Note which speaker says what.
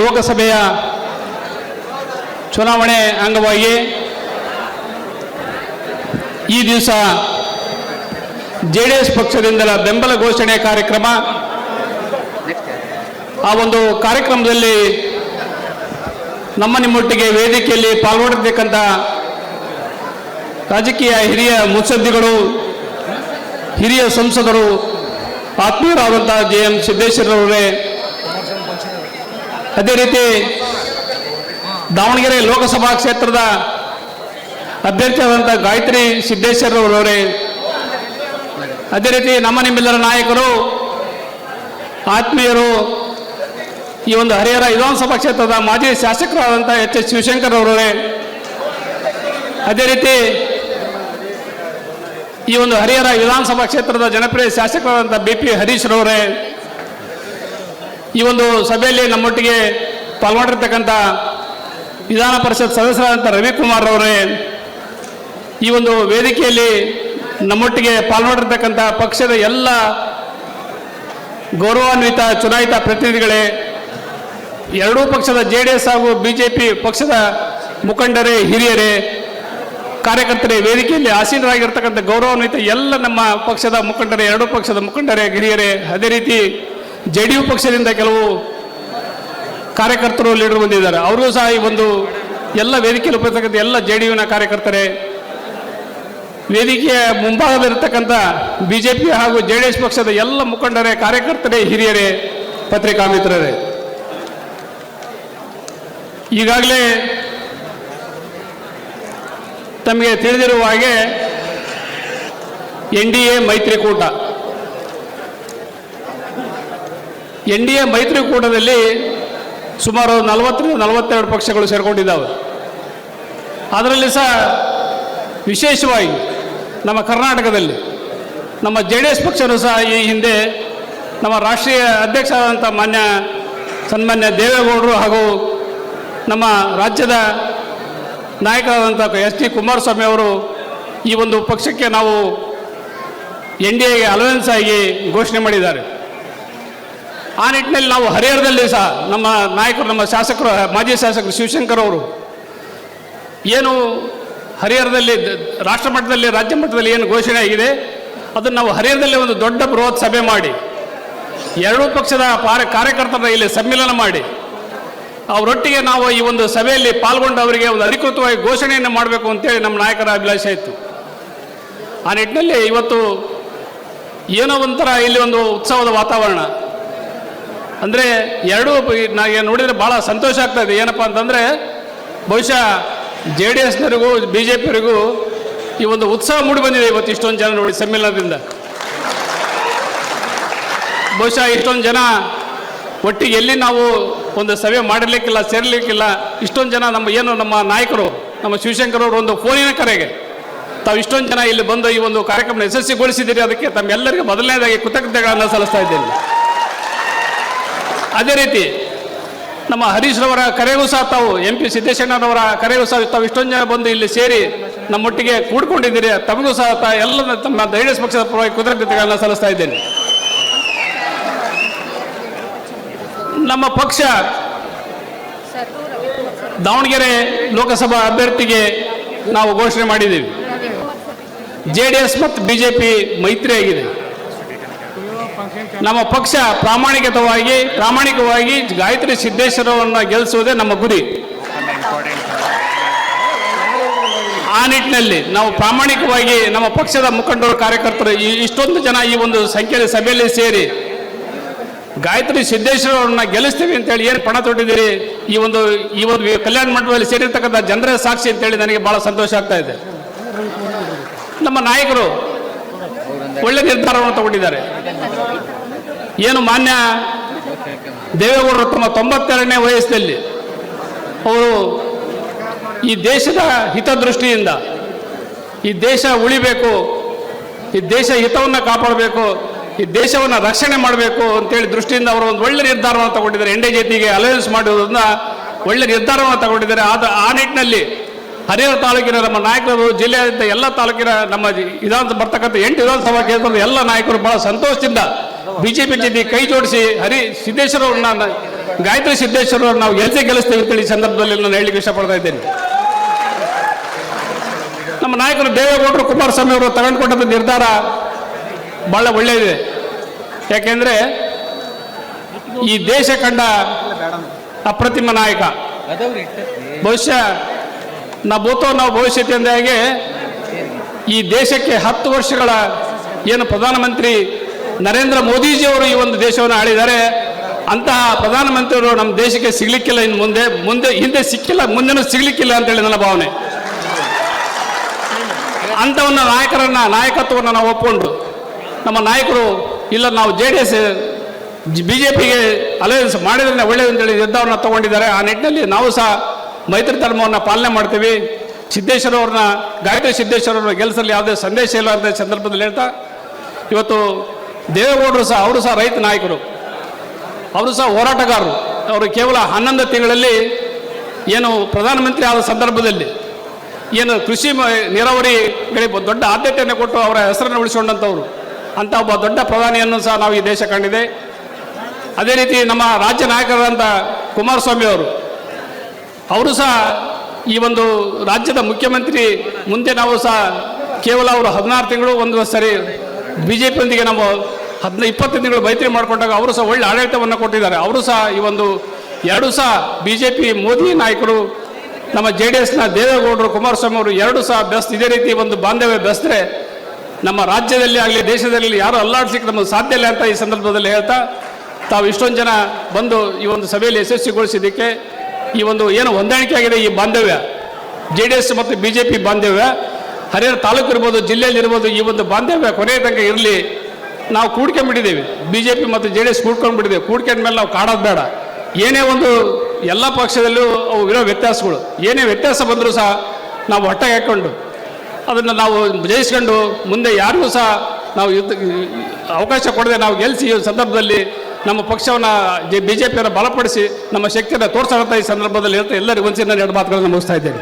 Speaker 1: ಲೋಕಸಭೆಯ ಚುನಾವಣೆ ಅಂಗವಾಗಿ ಈ ದಿವಸ ಜೆ ಡಿ ಎಸ್ ಪಕ್ಷದಿಂದಲ ಬೆಂಬಲ ಘೋಷಣೆ ಕಾರ್ಯಕ್ರಮ. ಆ ಒಂದು ಕಾರ್ಯಕ್ರಮದಲ್ಲಿ ನಮ್ಮ ನಿಮ್ಮೊಟ್ಟಿಗೆ ವೇದಿಕೆಯಲ್ಲಿ ಪಾಲ್ಗೊಂಡಿರ್ತಕ್ಕಂಥ ರಾಜಕೀಯ ಹಿರಿಯ ಮುತ್ಸದ್ದಿಗಳು, ಹಿರಿಯ ಸಂಸದರು ಆತ್ಮೀಯರಾದಂಥ ಜೆ ಎಂ ಸಿದ್ದೇಶ್ವರರವರೇ ಅದೇ ರೀತಿ ದಾವಣಗೆರೆ ಲೋಕಸಭಾ ಕ್ಷೇತ್ರದ ಅಭ್ಯರ್ಥಿಯಾದಂಥ ಗಾಯತ್ರಿ ಸಿದ್ದೇಶ್ವರರವರೇ ಅದೇ ರೀತಿ ನಮ್ಮ ನಿಮ್ಮೆಲ್ಲರ ನಾಯಕರು, ಆತ್ಮೀಯರು, ಈ ಒಂದು ಹರಿಹರ ವಿಧಾನಸಭಾ ಕ್ಷೇತ್ರದ ಮಾಜಿ ಶಾಸಕರಾದಂಥ ಎಚ್ ಎಸ್ ಶಿವಶಂಕರ್ ಅವರವರೇ ಅದೇ ರೀತಿ ಈ ಒಂದು ಹರಿಹರ ವಿಧಾನಸಭಾ ಕ್ಷೇತ್ರದ ಜನಪ್ರಿಯ ಶಾಸಕರಾದಂಥ ಬಿ ಪಿ ಹರೀಶ್ ರವರೇ ಈ ಒಂದು ಸಭೆಯಲ್ಲಿ ನಮ್ಮೊಟ್ಟಿಗೆ ಪಾಲ್ಗೊಂಡಿರ್ತಕ್ಕಂಥ ವಿಧಾನ ಪರಿಷತ್ ಸದಸ್ಯರಾದಂಥ ರವಿಕುಮಾರ್ ಅವರೇ ಈ ಒಂದು ವೇದಿಕೆಯಲ್ಲಿ ನಮ್ಮೊಟ್ಟಿಗೆ ಪಾಲ್ಗೊಂಡಿರ್ತಕ್ಕಂಥ ಪಕ್ಷದ ಎಲ್ಲ ಗೌರವಾನ್ವಿತ ಚುನಾಯಿತ ಪ್ರತಿನಿಧಿಗಳೇ, ಎರಡೂ ಪಕ್ಷದ ಜೆ ಡಿ ಎಸ್ ಹಾಗೂ ಬಿ ಜೆ ಪಿ ಪಕ್ಷದ ಮುಖಂಡರೇ, ಹಿರಿಯರೇ, ಕಾರ್ಯಕರ್ತರೇ, ವೇದಿಕೆಯಲ್ಲಿ ಆಸೀನರಾಗಿರ್ತಕ್ಕಂಥ ಗೌರವಾನ್ವಿತ ಎಲ್ಲ ನಮ್ಮ ಪಕ್ಷದ ಮುಖಂಡರೇ, ಎರಡೂ ಪಕ್ಷದ ಮುಖಂಡರೇ ಹಿರಿಯರೇ ಅದೇ ರೀತಿ ಜೆ ಡಿ ಯು ಪಕ್ಷದಿಂದ ಕೆಲವು ಕಾರ್ಯಕರ್ತರು ಲೀಡರ್ ಬಂದಿದ್ದಾರೆ. ಅವ್ರಿಗೂ ಸಹ ಈ ಒಂದು ಎಲ್ಲ ವೇದಿಕೆಯಲ್ಲಿ ಉಪಯೋಗಿಸ್ತಕ್ಕಂಥ ಎಲ್ಲ ಜೆ ಡಿ ಯುನ ಕಾರ್ಯಕರ್ತರೇ, ವೇದಿಕೆಯ ಮುಂಭಾಗದಲ್ಲಿರ್ತಕ್ಕಂಥ ಬಿ ಜೆ ಪಿ ಹಾಗೂ ಜೆ ಡಿ ಎಸ್ ಪಕ್ಷದ ಎಲ್ಲ ಮುಖಂಡರೇ, ಕಾರ್ಯಕರ್ತರೇ, ಹಿರಿಯರೇ ಪತ್ರಿಕಾ ಮಿತ್ರರೇ ಈಗಾಗಲೇ ತಮಗೆ ತಿಳಿದಿರುವ ಹಾಗೆ ಎನ್ ಡಿ ಎ ಮೈತ್ರಿಕೂಟ. ಎನ್ ಡಿ ಎ ಮೈತ್ರಿಕೂಟದಲ್ಲಿ ಸುಮಾರು ನಲವತ್ತರಿಂದ ನಲವತ್ತೆರಡು ಪಕ್ಷಗಳು ಸೇರಿಕೊಂಡಿದ್ದಾವೆ. ಅದರಲ್ಲಿ ಸಹ ವಿಶೇಷವಾಗಿ ನಮ್ಮ ಕರ್ನಾಟಕದಲ್ಲಿ ನಮ್ಮ ಜೆ ಡಿ ಎಸ್ ಪಕ್ಷನೂ ಸಹ ಈ ಹಿಂದೆ ನಮ್ಮ ರಾಷ್ಟ್ರೀಯ ಅಧ್ಯಕ್ಷರಾದಂಥ ಮಾನ್ಯ ಸನ್ಮಾನ್ಯ ದೇವೇಗೌಡರು ಹಾಗೂ ನಮ್ಮ ರಾಜ್ಯದ ನಾಯಕರಾದಂಥ ಎಸ್ ಟಿ ಕುಮಾರಸ್ವಾಮಿ ಅವರು ಈ ಒಂದು ಪಕ್ಷಕ್ಕೆ ನಾವು ಎನ್ ಡಿ ಎಗೆ ಅಲವೆನ್ಸ್ ಆಗಿ ಘೋಷಣೆ ಮಾಡಿದ್ದಾರೆ. ಆ ನಿಟ್ಟಿನಲ್ಲಿ ನಾವು ಹರಿಹರದಲ್ಲಿ ಸಹ ನಮ್ಮ ನಾಯಕರು, ನಮ್ಮ ಶಾಸಕರು, ಮಾಜಿ ಶಾಸಕರು ಶಿವಶಂಕರ್ ಅವರು ಏನು ಹರಿಹರದಲ್ಲಿ ರಾಷ್ಟ್ರ ಮಟ್ಟದಲ್ಲಿ ರಾಜ್ಯ ಮಟ್ಟದಲ್ಲಿ ಏನು ಘೋಷಣೆ ಆಗಿದೆ, ಅದನ್ನು ನಾವು ಹರಿಹರದಲ್ಲಿ ಒಂದು ದೊಡ್ಡ ಬೃಹತ್ ಸಭೆ ಮಾಡಿ, ಎರಡೂ ಪಕ್ಷದ ಪಾರ, ಕಾರ್ಯಕರ್ತರ ಇಲ್ಲಿ ಸಮ್ಮಿಲನ ಮಾಡಿ, ಅವರೊಟ್ಟಿಗೆ ನಾವು ಈ ಒಂದು ಸಭೆಯಲ್ಲಿ ಪಾಲ್ಗೊಂಡು ಅವರಿಗೆ ಒಂದು ಅಧಿಕೃತವಾಗಿ ಘೋಷಣೆಯನ್ನು ಮಾಡಬೇಕು ಅಂತೇಳಿ ನಮ್ಮ ನಾಯಕರ ಅಭಿಲಾಷೆ ಇತ್ತು. ಆ ನಿಟ್ಟಿನಲ್ಲಿ ಇವತ್ತು ಏನೋ ಒಂಥರ ಇಲ್ಲಿ ಒಂದು ಉತ್ಸವದ ವಾತಾವರಣ. ಅಂದರೆ ಎರಡೂ ನನಗೆ ನೋಡಿದರೆ ಭಾಳ ಸಂತೋಷ ಆಗ್ತಾ ಇದೆ ಏನಪ್ಪ ಅಂತಂದರೆ ಬಹುಶಃ ಜೆ ಡಿ ಎಸ್ನವರಿಗೂ, ಬಿ ಜೆ ಈ ಒಂದು ಉತ್ಸಾಹ ಮೂಡಿ ಬಂದಿದೆ ಇವತ್ತು ಇಷ್ಟೊಂದು ಜನ ನೋಡಿ ಸಮ್ಮೇಳನದಿಂದ ಬಹುಶಃ ಇಷ್ಟೊಂದು ಜನ ಒಟ್ಟಿಗೆ ಎಲ್ಲಿ ನಾವು ಒಂದು ಸಭೆ ಮಾಡಲಿಕ್ಕಿಲ್ಲ ಸೇರಲಿಕ್ಕಿಲ್ಲ, ಇಷ್ಟೊಂದು ಜನ ನಮ್ಮ ಏನು ನಮ್ಮ ನಾಯಕರು, ನಮ್ಮ ಶಿವಶಂಕರ್ ಅವರು ಒಂದು ಫೋನಿನ ಕರೆಗೆ ತಾವು ಇಷ್ಟೊಂದು ಜನ ಇಲ್ಲಿ ಬಂದು ಈ ಒಂದು ಕಾರ್ಯಕ್ರಮ ಯಶಸ್ವಿಗೊಳಿಸಿದ್ದೀರಿ. ಅದಕ್ಕೆ ತಮ್ಮೆಲ್ಲರಿಗೂ ಮೊದಲನೇದಾಗಿ ಕೃತಜ್ಞತೆಗಳನ್ನು ಸಲ್ಲಿಸ್ತಾ ಇದ್ದೇನೆ. ಅದೇ ರೀತಿ ನಮ್ಮ ಹರೀಶ್ ರವರ ಕರೆಗೂ ಸಹ ತಾವು ಎಂ ಪಿ ಸಿದ್ದೇಶಣ್ಣನವರ ಕರೆಗೂ ಸಹ ತಾವು ಇಷ್ಟೊಂದು ಜನ ಬಂದು ಇಲ್ಲಿ ಸೇರಿ ನಮ್ಮೊಟ್ಟಿಗೆ ಕೂಡ್ಕೊಂಡಿದ್ದೀರಿ ತಮಗೂ ಸಹ ತಾ ಎಲ್ಲ ತಮ್ಮ ಜೆಡಿಎಸ್ ಪಕ್ಷದ ಪರವಾಗಿ ಕೃತಜ್ಞತೆಗಳನ್ನು ಸಲ್ಲಿಸ್ತಾ ಇದ್ದೇನೆ. ನಮ್ಮ ಪಕ್ಷ ದಾವಣಗೆರೆ ಲೋಕಸಭಾ ಅಭ್ಯರ್ಥಿಗೆ ನಾವು ಘೋಷಣೆ ಮಾಡಿದ್ದೀವಿ. ಜೆ ಡಿ ಎಸ್ ಮತ್ತು ಬಿ ಜೆ ಪಿ ಮೈತ್ರಿ ಆಗಿದೆ ನಮ್ಮ ಪಕ್ಷ ಪ್ರಾಮಾಣಿಕತವಾಗಿ ಪ್ರಾಮಾಣಿಕವಾಗಿ ಗಾಯತ್ರಿ ಸಿದ್ದೇಶ್ವರವನ್ನು ಗೆಲ್ಲಿಸುವುದೇ ನಮ್ಮ ಗುರಿ. ಆ ನಿಟ್ಟಿನಲ್ಲಿ ನಾವು ಪ್ರಾಮಾಣಿಕವಾಗಿ ನಮ್ಮ ಪಕ್ಷದ ಮುಖಂಡರು, ಕಾರ್ಯಕರ್ತರು ಈ ಇಷ್ಟೊಂದು ಜನ ಈ ಒಂದು ಸಂಖ್ಯೆಯಲ್ಲಿ ಸಭೆಯಲ್ಲಿ ಸೇರಿ ಗಾಯತ್ರಿ ಸಿದ್ದೇಶ್ವರವ್ರನ್ನ ಗೆಲ್ಲಿಸ್ತೀವಿ ಅಂತೇಳಿ ಏನು ಪಣ ತೊಟ್ಟಿದ್ದೀರಿ? ಈ ಒಂದು ಈ ಒಂದು ಕಲ್ಯಾಣ ಮಂಟಪದಲ್ಲಿ ಸೇರಿರ್ತಕ್ಕಂಥ ಜನರ ಸಾಕ್ಷಿ ಅಂತೇಳಿ ನನಗೆ ಭಾಳ ಸಂತೋಷ ಆಗ್ತಾ ಇದೆ. ನಮ್ಮ ನಾಯಕರು ಒಳ್ಳೆ ನಿರ್ಧಾರವನ್ನು ತಗೊಂಡಿದ್ದಾರೆ. ಏನು ಮಾನ್ಯ ದೇವೇಗೌಡರು ತಮ್ಮ ತೊಂಬತ್ತೆರಡನೇ ವಯಸ್ಸಿನಲ್ಲಿ ಅವರು ಈ ದೇಶದ ಹಿತದೃಷ್ಟಿಯಿಂದ ಈ ದೇಶ ಉಳಿಬೇಕು, ಈ ದೇಶ ಹಿತವನ್ನು ಕಾಪಾಡಬೇಕು, ಈ ದೇಶವನ್ನು ರಕ್ಷಣೆ ಮಾಡಬೇಕು ಅಂತೇಳಿ ದೃಷ್ಟಿಯಿಂದ ಅವರು ಒಂದು ಒಳ್ಳೆ ನಿರ್ಧಾರವನ್ನು ತಗೊಂಡಿದ್ದಾರೆ. ಎಂಡೆ ಜೊತೆಗೆ ಅಲಯನ್ಸ್ ಮಾಡುವುದನ್ನ ಒಳ್ಳೆ ನಿರ್ಧಾರವನ್ನು ತಗೊಂಡಿದ್ದಾರೆ. ಆದ ಆ ನಿಟ್ಟಿನಲ್ಲಿ ಹರಿಹರ ತಾಲೂಕಿನ ನಮ್ಮ ನಾಯಕರು ಜಿಲ್ಲೆಯಾದ್ಯಂತ ಎಲ್ಲ ತಾಲೂಕಿನ ನಮ್ಮ ವಿಧಾನ ಬರ್ತಕ್ಕಂಥ ಎಂಟು ವಿಧಾನಸಭಾ ಕ್ಷೇತ್ರದ ಎಲ್ಲ ನಾಯಕರು ಬಹಳ ಸಂತೋಷದಿಂದ ಬಿಜೆಪಿ ಜೊತೆ ಕೈ ಜೋಡಿಸಿ ಹರಿ ಸಿದ್ದೇಶ್ವರವ್ರನ್ನ ಗಾಯತ್ರಿ ಸಿದ್ದೇಶ್ವರ ನಾವು ಗೆಲ್ಸೇ ಗೆಲ್ಲಿಸ್ತೇವೆ ಅಂತೇಳಿ ಈ ಸಂದರ್ಭದಲ್ಲಿ ನಾನು ಹೇಳಲಿಕ್ಕೆ ಇಷ್ಟಪಡ್ತಾ ಇದ್ದೇನೆ. ನಮ್ಮ ನಾಯಕರು ದೇವೇಗೌಡರು ಕುಮಾರಸ್ವಾಮಿ ಅವರು ತಗೊಂಡುಕೊಂಡಂಥ ನಿರ್ಧಾರ ಬಹಳ ಒಳ್ಳೆಯದಿದೆ. ಯಾಕೆಂದರೆ ಈ ದೇಶ ಕಂಡ ಅಪ್ರತಿಮ ನಾಯಕ. ಬಹುಶಃ ನಾ ಭೂತೋ ನಾವು ಭವಿಷ್ಯತ್ ಹಾಗೆ ಈ ದೇಶಕ್ಕೆ ಹತ್ತು ವರ್ಷಗಳ ಏನು ಪ್ರಧಾನಮಂತ್ರಿ ನರೇಂದ್ರ ಮೋದಿಜಿಯವರು ಈ ಒಂದು ದೇಶವನ್ನು ಆಳಿದ್ದಾರೆ. ಅಂತಹ ಪ್ರಧಾನಮಂತ್ರಿಯವರು ನಮ್ಮ ದೇಶಕ್ಕೆ ಸಿಗ್ಲಿಕ್ಕಿಲ್ಲ, ಇನ್ನು ಮುಂದೆ ಮುಂದೆ, ಹಿಂದೆ ಸಿಕ್ಕಿಲ್ಲ, ಮುಂದೆನೂ ಸಿಗ್ಲಿಕ್ಕಿಲ್ಲ ಅಂತೇಳಿ ನನ್ನ ಭಾವನೆ. ಅಂಥವನ್ನ ನಾಯಕರನ್ನ, ನಾಯಕತ್ವವನ್ನು ನಾವು ಒಪ್ಪಿಕೊಂಡು ನಮ್ಮ ನಾಯಕರು, ಇಲ್ಲ ನಾವು J D S, B J ಪಿಗೆ ಅಲಯನ್ಸ್ ಮಾಡಿದ್ರೆ ಒಳ್ಳೆಯದಂತೇಳಿ ತಗೊಂಡಿದ್ದಾರೆ. ಆ ನಿಟ್ಟಿನಲ್ಲಿ ನಾವು ಸಹ ಮೈತ್ರಿ ಧರ್ಮವನ್ನು ಪಾಲನೆ ಮಾಡ್ತೀವಿ. ಸಿದ್ದೇಶ್ವರ ಅವ್ರನ್ನ, ಗಾಯತ್ರಿ ಅವ್ರ ಗೆಲ್ಲಿಸಲು ಯಾವುದೇ ಸಂದೇಶ ಇಲ್ಲ ಅಂತ ಸಂದರ್ಭದಲ್ಲಿ ಹೇಳ್ತಾ, ಇವತ್ತು ದೇವೇಗೌಡರು ಸಹ, ಅವರು ಸಹ ರೈತ ನಾಯಕರು. ಅವರು ಸಹ ಹೋರಾಟಗಾರರು. ಅವರು ಕೇವಲ ಹನ್ನೊಂದು ತಿಂಗಳಲ್ಲಿ ಏನು ಪ್ರಧಾನಮಂತ್ರಿ ಆದ ಸಂದರ್ಭದಲ್ಲಿ ಏನು ಕೃಷಿ ನೀರಾವರಿಗಳಿಗೆ ದೊಡ್ಡ ಆದ್ಯತೆಯನ್ನು ಕೊಟ್ಟು ಅವರ ಹೆಸರನ್ನು ಉಳಿಸಿಕೊಂಡಂಥವ್ರು. ಅಂತ ಒಬ್ಬ ದೊಡ್ಡ ಪ್ರಧಾನಿಯನ್ನು ಸಹ ನಾವು ಈ ದೇಶ ಕಂಡಿದೆ ಅದೇ ರೀತಿ ನಮ್ಮ ರಾಜ್ಯ ನಾಯಕರಾದಂಥ ಕುಮಾರಸ್ವಾಮಿ ಅವರು ಅವರು ಸಹ ಈ ಒಂದು ರಾಜ್ಯದ ಮುಖ್ಯಮಂತ್ರಿ, ಮುಂದೆ ನಾವು ಸಹ ಕೇವಲ ಅವರು ಹದಿನಾರು ತಿಂಗಳು ಒಂದು ಸರಿ ಬಿ ಜೆ ಪಿಯೊಂದಿಗೆ ನಾವು ಹದಿನ, ಇಪ್ಪತ್ತು ತಿಂಗಳು ಮೈತ್ರಿ ಮಾಡಿಕೊಂಡಾಗ ಅವರು ಸಹ ಒಳ್ಳೆ ಆಡಳಿತವನ್ನು ಕೊಟ್ಟಿದ್ದಾರೆ. ಅವರು ಸಹ ಈ ಒಂದು ಎರಡೂ ಸಹ ಬಿ ಜೆ ಪಿ ಮೋದಿ ನಾಯಕರು, ನಮ್ಮ ಜೆ ಡಿ ಎಸ್ನ ದೇವೇಗೌಡರು, ಕುಮಾರಸ್ವಾಮಿ ಅವರು ಎರಡೂ ಸಹ ಬೆಸ್ಟ್ ಇದೇ ರೀತಿ ಒಂದು ಬಾಂಧವ್ಯ ಬೆಸ್ತರೆ ನಮ್ಮ ರಾಜ್ಯದಲ್ಲಿ ಆಗಲಿ, ದೇಶದಲ್ಲಿ ಯಾರು ಅಲ್ಲಾಡ್ಲಿಕ್ಕೆ ನಮಗೆ ಸಾಧ್ಯ ಇಲ್ಲ ಅಂತ ಈ ಸಂದರ್ಭದಲ್ಲಿ ಹೇಳ್ತಾ ತಾವು ಇಷ್ಟೊಂದು ಜನ ಬಂದು ಈ ಒಂದು ಸಭೆಯಲ್ಲಿ ಯಶಸ್ವಿಗೊಳಿಸಿದ್ದಕ್ಕೆ ಈ ಒಂದು ಏನು ಹೊಂದಾಣಿಕೆ ಆಗಿದೆ ಈ ಬಾಂಧವ್ಯ. ಜೆ ಡಿ ಎಸ್ ಮತ್ತು ಬಿ ಜೆ ಪಿ ಬಾಂಧವ್ಯ. ಹರಿಹರ ತಾಲೂಕು ಇರ್ಬೋದು, ಜಿಲ್ಲೆಯಲ್ಲಿ ಇರ್ಬೋದು, ಈ ಒಂದು ಬಾಂಧವ್ಯ ಕೊನೆಯ ತನಕ ಇರಲಿ. ನಾವು ಕೂಡ್ಕೊಂಡ್ಬಿಟ್ಟಿದ್ದೀವಿ. ಬಿ ಜೆ ಪಿ ಮತ್ತು ಜೆ ಡಿ ಎಸ್ ಕೂಡ್ಕೊಂಡ್ಬಿಟ್ಟಿದ್ದೇವೆ. ಕೂಡ್ಕೊಂಡ ಮೇಲೆ ನಾವು ಕಾಡೋದು ಬೇಡ. ಏನೇ ಒಂದು ಎಲ್ಲ ಪಕ್ಷದಲ್ಲೂ ಅವು ಇರೋ ವ್ಯತ್ಯಾಸಗಳು. ಏನೇ ವ್ಯತ್ಯಾಸ ಬಂದರೂ ಸಹ ನಾವು ಹೊಟ್ಟೆಗೆ ಹಾಕ್ಕೊಂಡು ಅದನ್ನು ನಾವು ಜಯಿಸ್ಕೊಂಡು ಮುಂದೆ ಯಾರಿಗೂ ಸಹ ನಾವು ಅವಕಾಶ ಕೊಡದೆ ನಾವು ಗೆಲ್ಲಿಸಿ ಸಂದರ್ಭದಲ್ಲಿ ನಮ್ಮ ಪಕ್ಷವನ್ನು ಬಿ ಜೆ ಪಿಯನ್ನು ಬಲಪಡಿಸಿ ನಮ್ಮ ಶಕ್ತಿಯನ್ನು ತೋರಿಸೋಂಥ ಈ ಸಂದರ್ಭದಲ್ಲಿ ಹೇಳ್ತಾ ಎಲ್ಲರಿಗೂ ಒಂದ್ಸಿನ ಎರಡು ಮಾತುಗಳನ್ನು ಮುಗಿಸ್ತಾ ಇದ್ದೇನೆ.